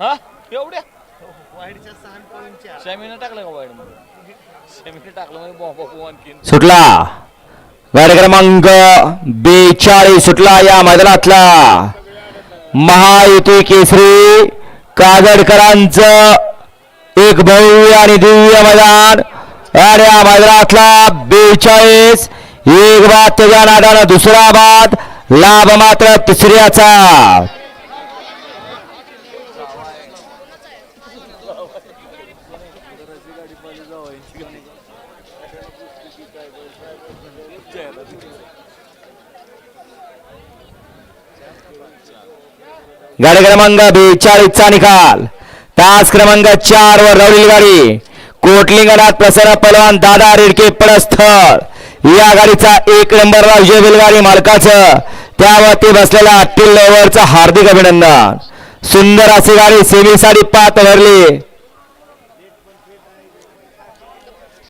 हा? एवढ्या? वाईडच्या सहा पॉईंटच्या शमीनं टाकलं का वाईडमध्ये शमीनं टाकलं म्हणजे बॉम्ब बॉम्ब आणखीन सुटला. गाडी क्रमांक बेचाळीस सुटला या मैदानातला. महायुती केसरी कागडकरांचं एक भव्य आणि दिव्य मैदान. आणि या मैदानातला बेचाळीस एक बाद त्याच्या नादानं दुसरा बाद. लाभ मात्र तिसऱ्याचा. गाडी क्रमांक बेचाळीसचा निकाल. तास क्रमांक चार वर रवलेली गाडी. कोटलिंगनाथ प्रसन्न पलवान दादा रेडके पडस्थळ. या गाडीचा एक नंबरला विजय बैलगाडी मालकाचं. त्यावरती बसलेला अट्टिल लेवरचं हार्दिक अभिनंदन. सुंदर अशी गाडी सेवेसाठी पात भरली